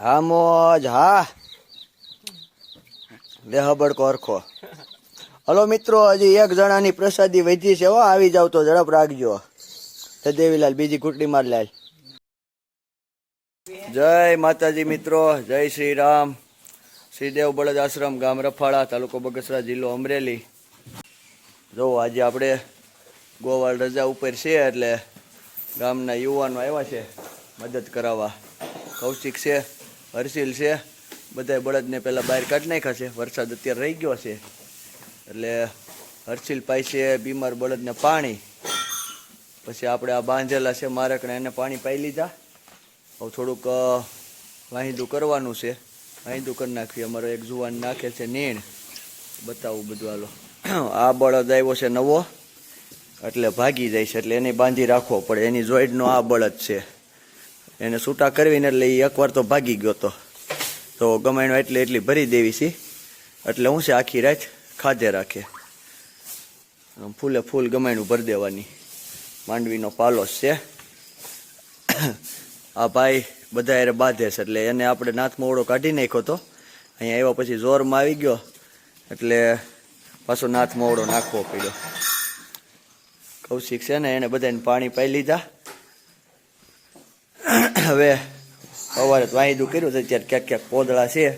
હા, મોજ, હા. દેહબડ કોરખો. હલો મિત્રો, હજી એક જણાની પ્રસાદી વધી છે હો, આવી જાવ તો ઝડપ રાખજો. દેવીલાલ, બીજી કુટડી માર લાલ જય માતાજી મિત્રો, જય શ્રી રામ. શ્રીદેવ બળદ આશ્રમ, ગામ રફાળા, તાલુકો બગસરા, જિલ્લો અમરેલી. જો, આજે આપણે ગોવાળ રજા ઉપર છે, એટલે ગામના યુવાનો આવ્યા છે, મદદ કરાવવા. કૌશિક છે. હર્ષિલ છે. બધાય બળદને પહેલાં બહાર કાઢી નાખ્યા છે. વરસાદ અત્યારે રહી ગયો છે. એટલે હર્ષિલ છે, બીમાર બળદને પાણી. પછી આપણે આ બાંધેલા છે મારકને એને પાણી પાઈ લીધા. હવે થોડુંક વાહિંદું કરવાનું છે. વાહિંદું કરી નાખીએ. અમારો એક જુવાન નાખે છે નીણ. બતાવું બધું હાલો. આ બળદ આવ્યો છે નવો. એટલે ભાગી જાય છે. એટલે એને બાંધી રાખવો પડે. એની જોઈડનો આ બળદ છે. એને છૂટા કરવીને એટલે એ એકવાર તો ભાગી ગયો તો. તો ગમાયણો એટલે એટલી ભરી દેવી છે. એટલે હું છે આખી રાત ખાધે રાખે. ફૂલે ફૂલ ગમાયણું ભરી દેવાની. માંડવીનો પાલોસ છે. આ ભાઈ બધા એને બાંધે છે, એટલે એને આપણે નાથ ઓળો કાઢી નાખ્યો તો. અહીંયા આવ્યા પછી જોરમાં આવી ગયો, એટલે પાછો નાથ મોવડો નાખવો પડ્યો. કૌશિક છે ને એને બધાને પાણી પાઈ લીધા. હવે સવારે તો કર્યું છે, અત્યારે ક્યાંક ક્યાંક પોદળા છે.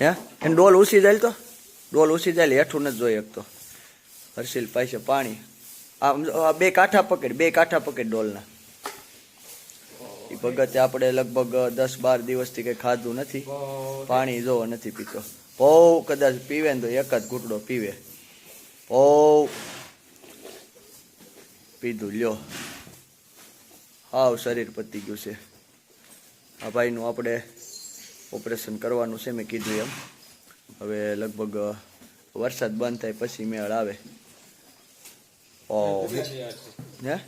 હે? એને ડોલ ઉસી જાય તો? ડોલ ઉસી જાય હેઠું નથી જોઈ શકતો. હર્ષિલ પાસે પાણી. આ બે કાંઠા પકડ, બે કાંઠા પકડ ડોલના. એ ભગતે આપણે લગભગ દસ બાર દિવસથી કંઈ ખાધું નથી. પાણી જો નથી પીતો. બહુ કદાચ પીવે ને તો એક જ ઘૂંટડો પીવે. બહુ પીધું, લ્યો. હાવ શરીર પતી ગયું છે. આ ભાઈનું આપણે ઓપરેશન કરવાનું છે, મેં કીધું એમ. હવે લગભગ વરસાદ બંધ થાય પછી મેળ આવે. ઓ. હે?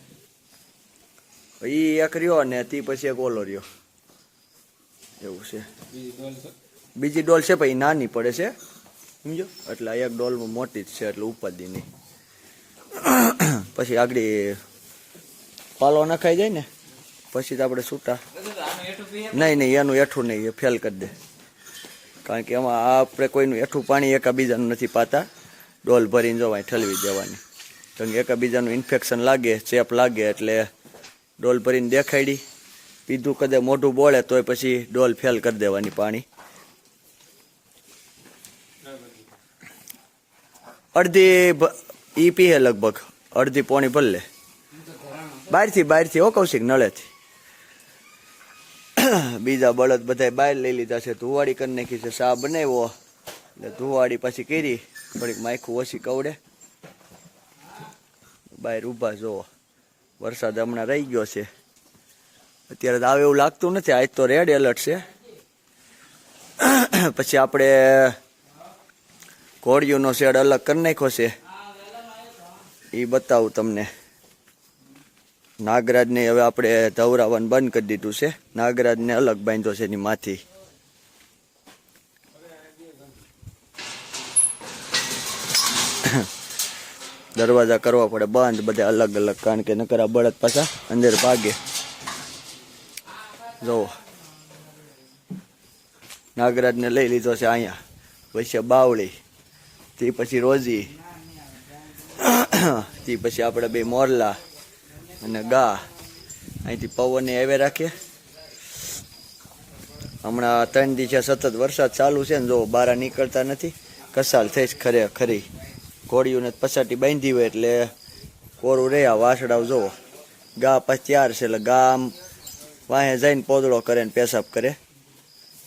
એ એક રહ્યો ને તે પછી એક ઓલો રહ્યો. એવું છે. બીજી ડોલ છે પછી નાની પડે છે, સમજો? એટલે એક ડોલમાં મોટી જ છે, એટલે ઉપાધિ નહીં. પછી આગળ પાલો નખાઈ જાય ને, પછી તો આપણે છૂટા નહીં નહીં, એનું એઠું નહીં, એ ફેલ કરી દે. કારણ કે એમાં આપણે કોઈનું એઠું પાણી એકાબીજાનું નથી પાતા. ડોલ ભરીને જવાય, ઠલવી દેવાની કારણ કે એકાબીજાનું ઇન્ફેક્શન લાગે, ચેપ લાગે, એટલે ડોલ ભરીને દેખાડી પીધું કદે મોઢું બોળે, તોય પછી ડોલ ફેલ કરી દેવાની પાણી. અડધી ઈ પીએ લગભગ. અડધી પોણી ભલે બહારથી બહારથી હો કૌશિક, નળેથી. બીજા બળદ બધા બહાર લઈ લીધા છે, ધુવાડી કરી નાખી છે સા બનાવ્યો. એટલે ધુવાડી પછી કરી, થોડીક માયખું ઓછી કવડે. બહાર ઊભા જોવો વરસાદ હમણાં રહી ગયો છે. અત્યારે આવે એવું લાગતું નથી, આજ તો રેડ એલર્ટ છે. પછી આપણે ઘોડિયુંનો શેડ અલગ કરી નાખ્યો છે. એ બતાવું તમને. નાગરાજને હવે આપણે ધવરાવાનું બંધ કરી દીધું છે. નાગરાજને અલગ બાંધ્યો છે એની માથી. દરવાજા કરવા પડે બંધ બધા અલગ અલગ, કારણ કે નકર બળદ પાછા અંદર ભાગે. જુઓ નાગરાજને લઈ લીધો છે અહીંયા. પછી બાવળી. તે પછી રોજી. તે પછી આપણે બે મોરલા. અને ગા. અહીંથી પવનને આવે રાખીએ. હમણાં ત્રણ દિવસે સતત વરસાદ ચાલુ છે ને જો બારા નીકળતા નથી, કસાલ થઈશ ખરે ખરી. ઘોડીઓને પછાટી બાંધી હોય એટલે કોરું રહ્યા વાસડાવ જોવો ગા પછી તૈયાર છે એટલે ગા આમ વાહે જઈને પોદળો કરે ને પેશાબ કરે.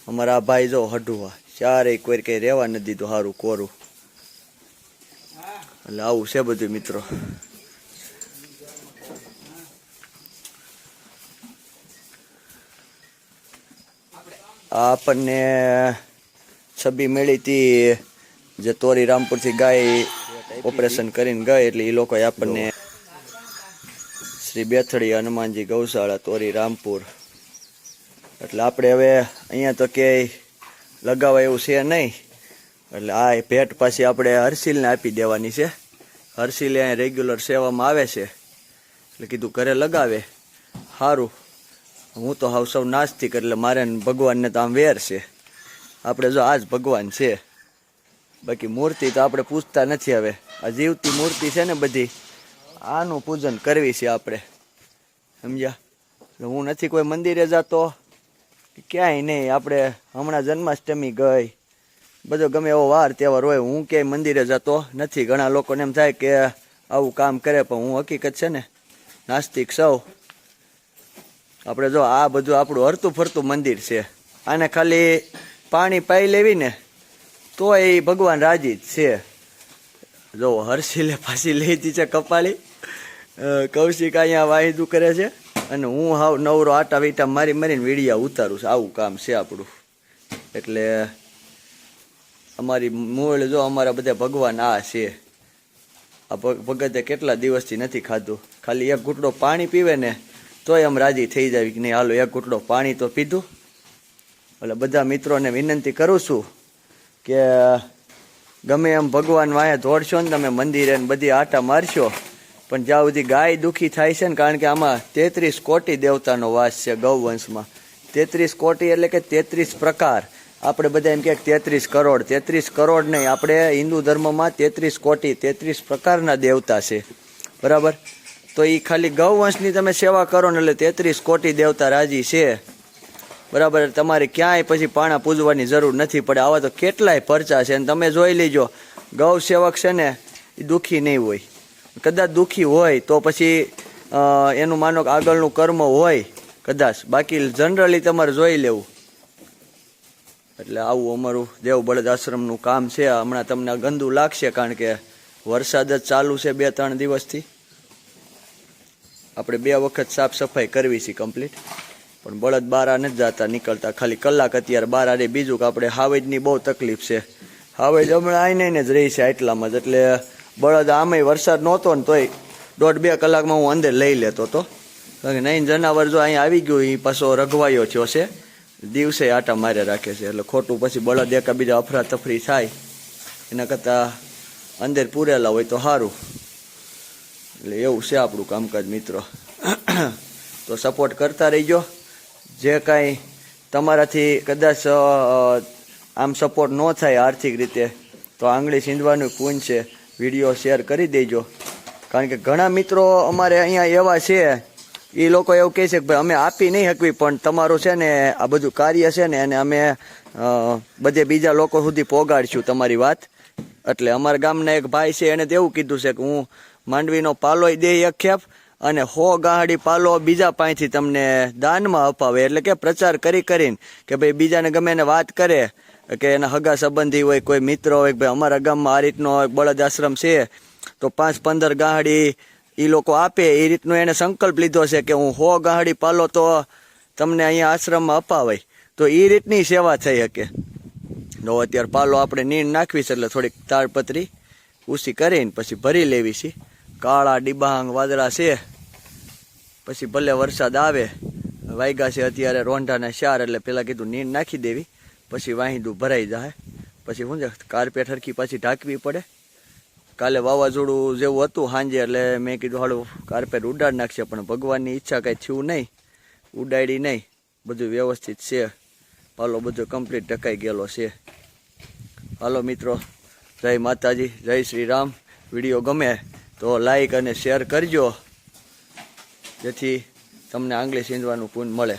અમારા આ ભાઈ જો હડુવા ચારેય કોઈ કઈ રહેવા નથી દીધું સારું કોરું. એટલે આવું છે બધું મિત્રો. આપણને છબી મળી હતી જે તોરી રામપુરથી ગાય ઓપરેશન કરીને ગઈ એટલે એ લોકોએ આપણને શ્રી બેથડી હનુમાનજી ગૌશાળા તોરી રામપુર એટલે આપણે હવે અહીંયા તો ક્યાંય લગાવાય એવું છે નહીં. એટલે આ ભેટ પાછી આપણે હર્ષિલને આપી દેવાની છે. હર્ષિલ અહીંયા રેગ્યુલર સેવામાં આવે છે. એટલે કીધું ઘરે લગાવે. સારું હું તો હાવ સૌ નાસ્તિક એટલે મારે ભગવાનને તો આમ વેર છે. આપણે જો આ જ ભગવાન છે. બાકી મૂર્તિ તો આપણે પૂછતા નથી હવે. આ જીવતી મૂર્તિ છે ને બધી, આનું પૂજન કરવી છે આપણે. સમજ્યા? હું નથી કોઈ મંદિરે જતો. ક્યાંય નહીં, આપણે હમણાં જન્માષ્ટમી ગઈ. બધો ગમે એવો વાર તહેવાર હોય, હું ક્યાંય મંદિરે જતો નથી. ઘણા લોકોને એમ થાય કે આવું કામ કરે પણ હું હકીકત છે ને, નાસ્તિક સૌ. આપણે જો આ બધું આપણું હરતું ફરતું મંદિર છે. આને ખાલી પાણી પાઈ લેવી ને તો એ ભગવાન રાજી જ છે. જો હર્ષિલે પાછી લેતી છે કપાળી કૌશિક અહીંયા વાહિદું કરે છે અને હું હાવ નવરો આટા વીટા મારી મારીને વીડિયા ઉતારું છું. આવું કામ છે આપણું. એટલે અમારી મૂળ જો અમારા બધા ભગવાન આ છે. આ ભગ- ભગતે કેટલા દિવસથી નથી ખાધું. ખાલી એક ઘૂંટડો પાણી પીવે ને તોય આમ રાજી થઈ જાય કે નહીં, હાલો, એક ઘૂંટડો પાણી તો પીધું. એટલે બધા મિત્રોને વિનંતી કરું છું કે ગમે એમ ભગવાન વાંહે દોડશો ને તમે મંદિરે ને બધી આટા મારશો, પણ જ્યાં સુધી ગાય દુઃખી થાય છે ને, કારણ કે આમાં તેત્રીસ કોટી દેવતાનો વાસ છે ગૌવંશમાં. તેત્રીસ કોટી એટલે કે તેત્રીસ પ્રકાર. આપણે બધા એમ કે તેત્રીસ કરોડ. તેત્રીસ કરોડ નહીં, આપણે હિન્દુ ધર્મમાં તેત્રીસ કોટી તેત્રીસ પ્રકારના દેવતા છે. બરાબર? તો એ ખાલી ગૌવંશની તમે સેવા કરો ને એટલે તેત્રીસ કોટી દેવતા રાજી છે. બરાબર, તમારે ક્યાંય પછી પાણા પૂજવાની જરૂર નથી પડે. આવા તો કેટલાય પરચા છે અને તમે જોઈ લેજો, ગૌ સેવક છે ને એ દુઃખી નહીં હોય. કદાચ દુઃખી હોય તો પછી એનું માનો કે આગળનું કર્મ હોય, કદાચ. બાકી જનરલી તમારે જોઈ લેવું. એટલે આવું અમારું દેવ બળદ આશ્રમનું કામ છે. હમણાં તમને ગંદુ લાગશે કારણ કે વરસાદ જ ચાલુ છે બે ત્રણ દિવસથી. આપણે બે વખત સાફ સફાઈ કરવી છે કમ્પ્લીટ પણ બળદ બારા નથી જતા, નીકળતા. ખાલી કલાક અત્યારે બારા રે બીજું કે આપણે હાવેજની બહુ તકલીફ છે. હાવેજ હમણાં આઈને જ રહી છે એટલામાં જ. એટલે બળદ આમેય વરસાદ નહોતો ને તોય દોઢ બે કલાકમાં હું અંદર લઈ લેતો હતો કારણ કે નહીં જનાવર જો અહીંયા આવી ગયું એ પાછો રઘવાયો થયો છે. દિવસે આટા મારે રાખે છે. એટલે ખોટું પછી બળદ એકાબીજા અફરાતફરી થાય. એના કરતાં અંદર પૂરેલા હોય તો સારું. એટલે એવું છે આપણું કામકાજ, મિત્રો. તો સપોર્ટ કરતા રહીજો. જે કાંઈ તમારાથી કદાચ આમ સપોર્ટ ન થાય આર્થિક રીતે, તો આંગળી સીંધવાનું પૂન છે. વીડિયો શેર કરી દેજો. કારણ કે ઘણા મિત્રો અમારે અહીંયા એવા છે એ લોકો એવું કહે છે કે ભાઈ, અમે આપી નહીં શકવી, પણ તમારું છે ને, આ બધું કાર્ય છે ને, અને અમે બધે બીજા લોકો સુધી પોગાડશું, તમારી વાત. એટલે અમારા ગામના એક ભાઈ છે, એને તેવું કીધું છે કે હું માંડવીનો પાલોય દે એક અને હો ગાહડી પાલો બીજા પાસેથી તમને દાનમાં અપાવે. એટલે કે પ્રચાર કરી કરીને કે ભાઈ બીજાને ગમે એને વાત કરે, કે એના હગા સંબંધી હોય, કોઈ મિત્ર હોય ભાઈ અમારા ગામમાં આ રીતનો બળદ આશ્રમ છે, તો પાંચ પંદર ગાહડી એ લોકો આપે. એ રીતનો એને સંકલ્પ લીધો છે કે હું હો ગાહડી પાલો તો તમને અહીંયા આશ્રમમાં અપાવાય. તો એ રીતની સેવા થઈ શકે. તો અત્યારે પાલો આપણે નીણ નાખવી છે એટલે થોડીક તાડપત્રી ઊસી કરીને પછી ભરી લેવી છે. કાળા, ડિબાંગ, વાદળા છે. પછી ભલે વરસાદ આવે, વાયગા છે અત્યારે રોંઢાના શાર એટલે પહેલાં કીધું નીણ નાખી દેવી. પછી વાહિંદું ભરાઈ જાય. પછી શું છે કાર્પેટ હરખી પાછી ઢાંકવી પડે. કાલે વાવાઝોડું જેવું હતું સાંજે એટલે મેં કીધું હાડું કાર્પેટ ઉડાડ નાખશે, પણ ભગવાનની ઈચ્છા કાંઈ થયું નહીં. ઉડાડી નહીં. બધું વ્યવસ્થિત છે. પાલો બધો કમ્પ્લીટ ઢકાઈ ગયેલો છે. હાલો મિત્રો, જય માતાજી, જય શ્રી રામ. વીડિયો ગમે તો લાઈક અને શેર કરજો. જેથી તમને આંગળી સીંધવાનું પૂન મળે.